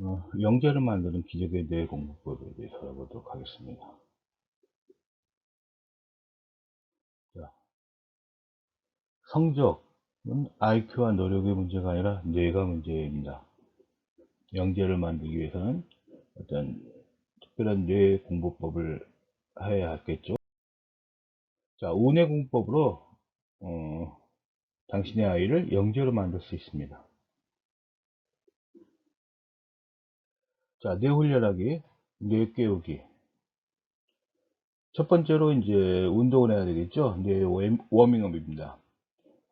어, 영재를 만드는 기적의 뇌 공부법에 대해서 알아보도록 하겠습니다. 자, 성적은 IQ와 노력의 문제가 아니라 뇌가 문제입니다. 영재를 만들기 위해서는 어떤 특별한 뇌 공부법을 해야 하겠죠. 자, 운의 공부법으로 어, 당신의 아이를 영재로 만들 수 있습니다. 자, 뇌 훈련하기, 뇌 깨우기. 첫 번째로 이제 운동을 해야 되겠죠. 뇌 워밍업입니다.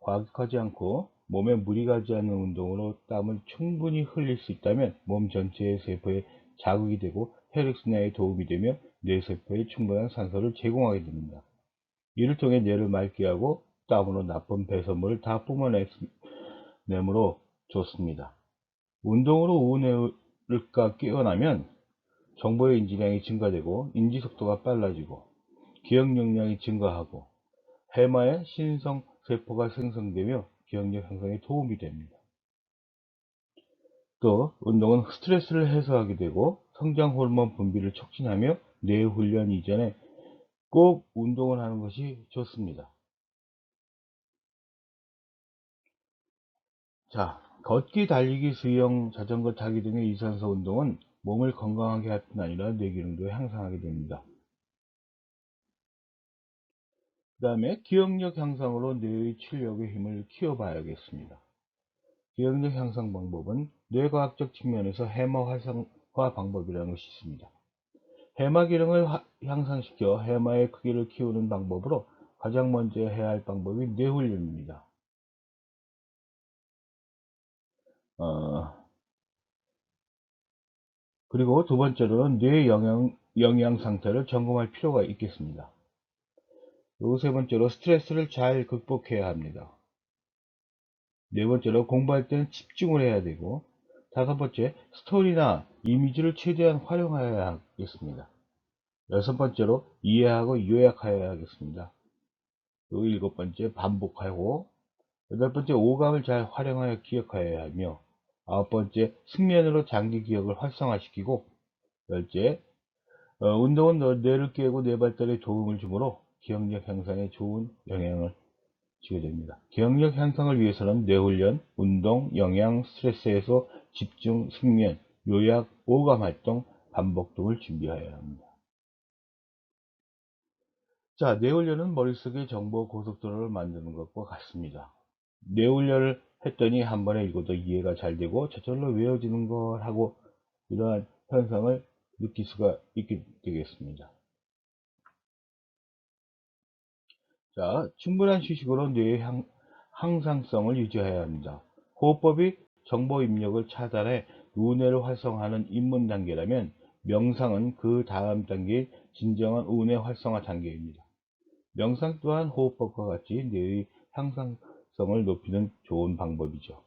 과격하지 않고 몸에 무리 가지 않는 운동으로 땀을 충분히 흘릴 수 있다면 몸 전체의 세포에 자극이 되고 혈액순환에 도움이 되며 뇌세포에 충분한 산소를 제공하게 됩니다. 이를 통해 뇌를 맑게 하고 땀으로 나쁜 배설물을 다 뿜어내므로 좋습니다. 운동으로 가 깨어나면 정보의 인지량이 증가되고 인지 속도가 빨라지고 기억 역량이 증가하고 해마의 신성 세포가 생성되며 기억력 향상에 도움이 됩니다. 또 운동은 스트레스를 해소하게 되고 성장 호르몬 분비를 촉진하며 뇌 훈련 이전에 꼭 운동을 하는 것이 좋습니다. 자, 걷기, 달리기, 수영, 자전거 타기 등의 유산소 운동은 몸을 건강하게 할 뿐 아니라 뇌 기능도 향상하게 됩니다. 그 다음에 기억력 향상으로 뇌의 출력의 힘을 키워봐야겠습니다. 기억력 향상 방법은 뇌과학적 측면에서 해마 활성화 방법이라는 것이 있습니다. 해마 기능을 향상시켜 해마의 크기를 키우는 방법으로 가장 먼저 해야 할 방법이 뇌훈련입니다. 어, 그리고 두 번째로는 뇌 영양, 영양 상태를 점검할 필요가 있겠습니다. 그리고 세 번째로 스트레스를 잘 극복해야 합니다. 네 번째로 공부할 때는 집중을 해야 되고 다섯 번째 스토리나 이미지를 최대한 활용해야 하겠습니다. 여섯 번째로 이해하고 요약해야 하겠습니다. 그리고 일곱 번째 반복하고 여덟 번째 오감을 잘 활용하여 기억하여야 하며 아홉 번째 숙면으로 장기 기억을 활성화시키고 열째 어, 운동은 뇌를 깨고 뇌 발달에 도움을 주므로 기억력 향상에 좋은 영향을 주게 됩니다. 기억력 향상을 위해서는 뇌훈련, 운동, 영양, 스트레스 해소, 집중, 숙면, 요약, 오감 활동, 반복 등을 준비해야 합니다. 자, 뇌훈련은 머릿속에 정보 고속도로를 만드는 것과 같습니다. 뇌훈련을 했더니 한 번에 읽어도 이해가 잘 되고 저절로 외워지는 걸 하고 이러한 현상을 느낄 수가 있게 되겠습니다. 자, 충분한 휴식으로 뇌의 향, 항상성을 유지해야 합니다. 호흡법이 정보 입력을 차단해 우뇌를 활성화하는 입문 단계라면 명상은 그 다음 단계인 진정한 우뇌 활성화 단계입니다. 명상 또한 호흡법과 같이 뇌의 향상 성을 높이는 좋은 방법이죠.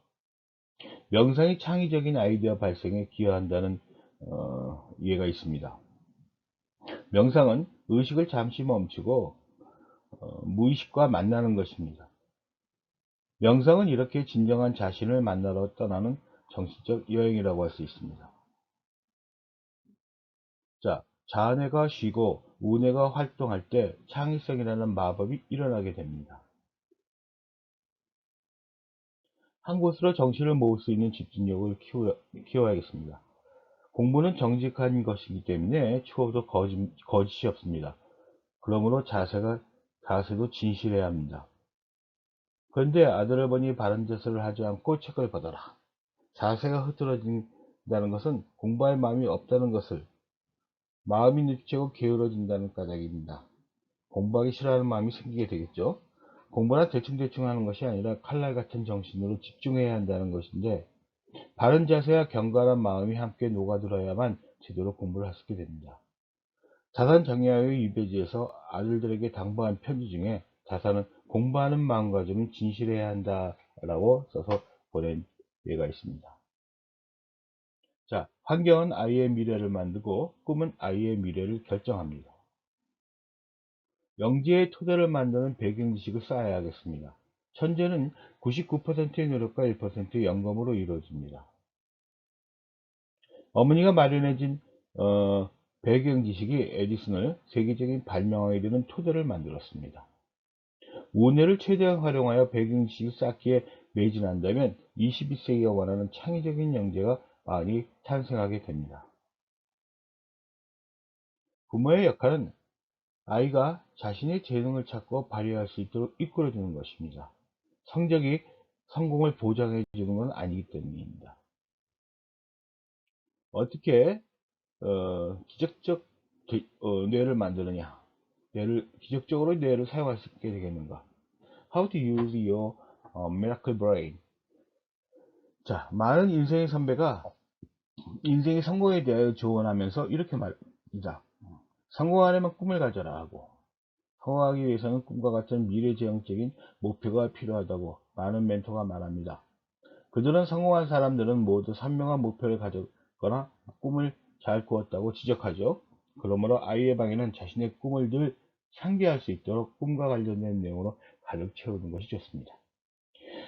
명상이 창의적인 아이디어 발생에 기여한다는 어, 이해가 있습니다. 명상은 의식을 잠시 멈추고 어, 무의식과 만나는 것입니다. 명상은 이렇게 진정한 자신을 만나러 떠나는 정신적 여행이라고 할 수 있습니다. 자, 자뇌가 쉬고 우뇌가 활동할 때 창의성이라는 마법이 일어나게 됩니다. 한 곳으로 정신을 모을 수 있는 집중력을 키워, 키워 야겠습니다. 공부는 정직한 것이기 때문에 추워도 거짓, 거짓이 없습니다. 그러므로 자세가, 자세도 진실해야 합니다. 그런데 아들어머니 바른 자세를 하지 않고 책을 받아라. 자세가 흐트러진다는 것은 공부할 마음이 없다는 것을 마음이 뉘치고 게으러진다는 까닭입니다. 공부하기 싫어하는 마음이 생기게 되겠죠. 공부나 대충대충 하는 것이 아니라 칼날 같은 정신으로 집중해야 한다는 것인데 바른 자세와 경건한 마음이 함께 녹아들어야만 제대로 공부를 할 수 있게 됩니다. 자산 정야의 유배지에서 아들들에게 당부한 편지 중에 자산은 공부하는 마음가짐은 진실해야 한다라고 써서 보낸 예가 있습니다. 자, 환경은 아이의 미래를 만들고 꿈은 아이의 미래를 결정합니다. 영지의 토대를 만드는 배경 지식을 쌓아야 하겠습니다. 천재는 99%의 노력과 1%의 영감으로 이루어집니다. 어머니가 마련해진 어, 배경 지식이 에디슨을 세계적인 발명왕이 되는 토대를 만들었습니다. 우뇌를 최대한 활용하여 배경 지식을 쌓기에 매진한다면 21세기가 원하는 창의적인 영재가 많이 탄생하게 됩니다. 부모의 역할은 아이가 자신의 재능을 찾고 발휘할 수 있도록 이끌어주는 것입니다. 성적이 성공을 보장해 주는 건 아니기 때문입니다. 어떻게 어, 기적적 어, 뇌를 만드느냐 뇌를 기적적으로 뇌를 사용할 수 있게 되겠는가 How to use your uh, miracle brain 자 많은 인생의 선배가 인생의 성공에 대하여 조언하면서 이렇게 말합니다 성공하려면 꿈을 가져라 하고 성공하기 위해서는 꿈과 같은 미래지향적인 목표가 필요하다고 많은 멘토가 말합니다. 그들은 성공한 사람들은 모두 선명한 목표를 가졌거나 꿈을 잘 꾸었다고 지적하죠. 그러므로 아이의 방에는 자신의 꿈을 늘 상기할 수 있도록 꿈과 관련된 내용으로 가득 채우는 것이 좋습니다.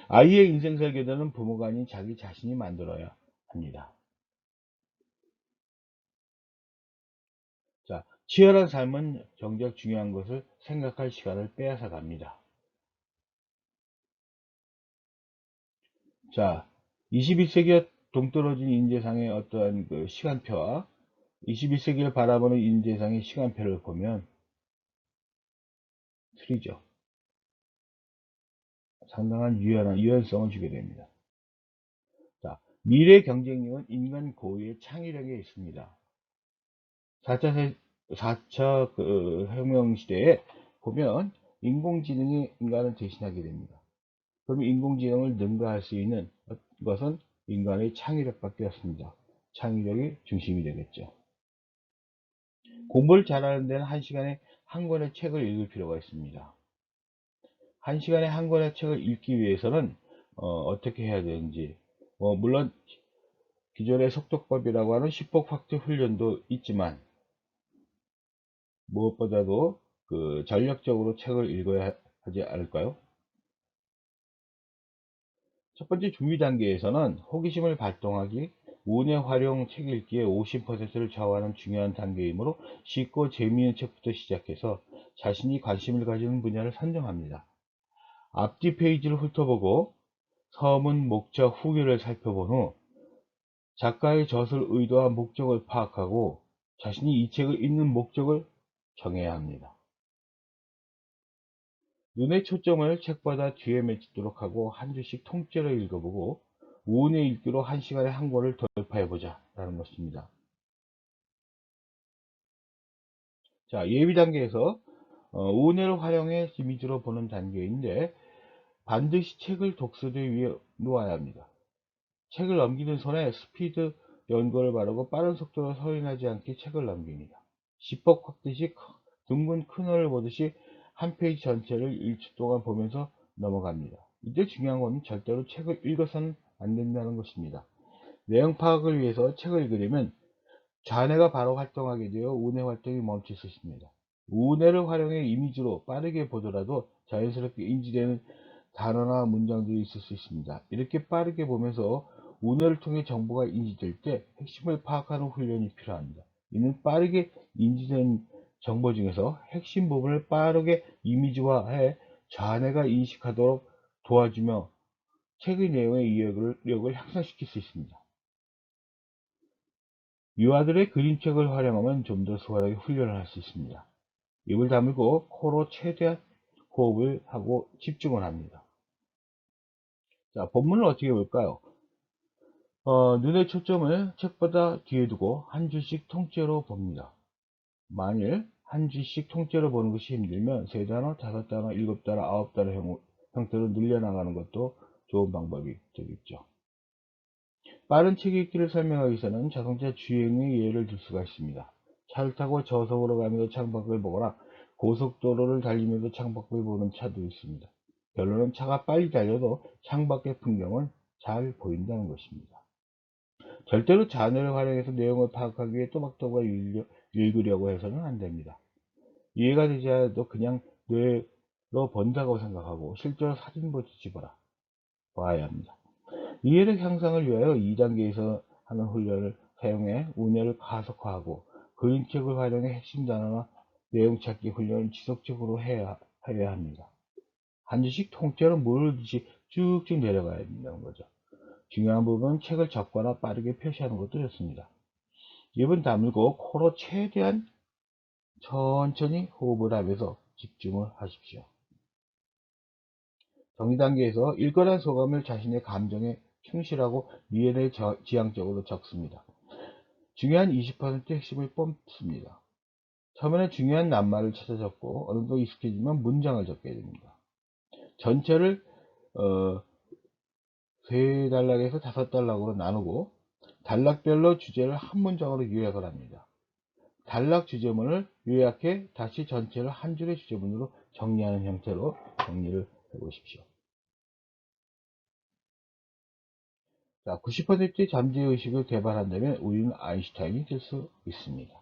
아이의 인생 설계도는 부모가 아닌 자기 자신이 만들어야 합니다. 치열한 삶은 정작 중요한 것을 생각할 시간을 빼앗아 갑니다. 자, 21세기와 동떨어진 인재상의 어떠한 그 시간표와 21세기를 바라보는 인재상의 시간표를 보면 틀리죠. 상당한 유연한, 유연성을 주게 됩니다. 자, 미래 경쟁력은 인간 고유의 창의력에 있습니다. 4차, 세, 4차 그 혁명 시대에 보면 인공지능이 인간을 대신하게 됩니다. 그럼 인공지능을 능가할 수 있는 것은 인간의 창의력밖에 없습니다. 창의력이 중심이 되겠죠. 공부를 잘하는 데는 한 시간에 한 권의 책을 읽을 필요가 있습니다. 한 시간에 한 권의 책을 읽기 위해서는 어, 떻게 해야 되는지 어, 물론 기존의 속독법이라고 하는 10복 확대 훈련도 있지만 무엇보다도 그 전략적으로 책을 읽어야 하지 않을까요? 첫 번째 준비 단계에서는 호기심을 발동하기, 운의 활용 책 읽기의 50%를 좌우하는 중요한 단계이므로 쉽고 재미있는 책부터 시작해서 자신이 관심을 가지는 분야를 선정합니다. 앞뒤 페이지를 훑어보고 서문, 목적, 후기를 살펴본 후 작가의 젖을 의도와 목적을 파악하고 자신이 이 책을 읽는 목적을 정해야 합니다. 눈의 초점을 책보다 뒤에 맺도록 하고 한 줄씩 통째로 읽어보고 우은의 읽기로 한 시간에 한 권을 돌파해보자 라는 것입니다. 자 예비 단계에서 어, 우은혜를 활용해 이미지로 보는 단계인데 반드시 책을 독서대 위에 놓아야 합니다. 책을 넘기는 손에 스피드 연고를 바르고 빠른 속도로 서인하지 않게 책을 넘깁니다. 지법 확듯이 둥근 큰호를 보듯이 한 페이지 전체를 1초 동안 보면서 넘어갑니다. 이때 중요한 것은 절대로 책을 읽어서는 안 된다는 것입니다. 내용 파악을 위해서 책을 읽으려면 좌뇌가 바로 활동하게 되어 우뇌 활동이 멈출 수 있습니다. 우뇌를 활용해 이미지로 빠르게 보더라도 자연스럽게 인지되는 단어나 문장들이 있을 수 있습니다. 이렇게 빠르게 보면서 우뇌를 통해 정보가 인지될 때 핵심을 파악하는 훈련이 필요합니다. 이는 빠르게 인지된 정보 중에서 핵심 부분을 빠르게 이미지화해 좌뇌가 인식하도록 도와주며 책의 내용의 이해력을 향상시킬 수 있습니다. 유아들의 그림책을 활용하면 좀 더 수월하게 훈련을 할 수 있습니다. 입을 다물고 코로 최대한 호흡을 하고 집중을 합니다. 자, 본문을 어떻게 볼까요? 어, 눈의 초점을 책보다 뒤에 두고 한 줄씩 통째로 봅니다. 만일 한 줄씩 통째로 보는 것이 힘들면 세 단어, 다섯 단어, 일곱 단어, 아홉 단어 형, 형태로 늘려나가는 것도 좋은 방법이 되겠죠. 빠른 책 읽기를 설명하기 위해서는 자동차 주행의 예를 들 수가 있습니다. 차를 타고 저속으로 가면서 창밖을 보거나 고속도로를 달리면서 창밖을 보는 차도 있습니다. 결론은 차가 빨리 달려도 창밖의 풍경은 잘 보인다는 것입니다. 절대로 자녀를 활용해서 내용을 파악하기 위해 또박또박 읽으려고 해서는 안 됩니다. 이해가 되지 않아도 그냥 뇌로 본다고 생각하고 실제로 사진부터 집어라 봐야 합니다. 이해력 향상을 위하여 2단계에서 하는 훈련을 사용해 운열을 가속화하고 그림책을 활용해 핵심 단어나 내용 찾기 훈련을 지속적으로 해야, 해야 합니다. 한 줄씩 통째로 물듯이 쭉쭉 내려가야 된다는 거죠. 중요한 부분은 책을 적거나 빠르게 표시하는 것도 좋습니다. 입은 다물고 코로 최대한 천천히 호흡을 하면서 집중을 하십시오. 정리 단계에서 읽거란 소감을 자신의 감정에 충실하고 미연에 지향적으로 적습니다. 중요한 20% 핵심을 뽑습니다. 처음에는 중요한 낱말을 찾아 적고 어느 정도 익숙해지면 문장을 적게 됩니다. 전체를 어, 세 단락에서 다섯 단락으로 나누고 단락별로 주제를 한 문장으로 요약을 합니다. 단락 주제문을 요약해 다시 전체를 한 줄의 주제문으로 정리하는 형태로 정리를 해보십시오. 자, 90%의 잠재의식을 개발한다면 우리는 아인슈타인이 될 수 있습니다.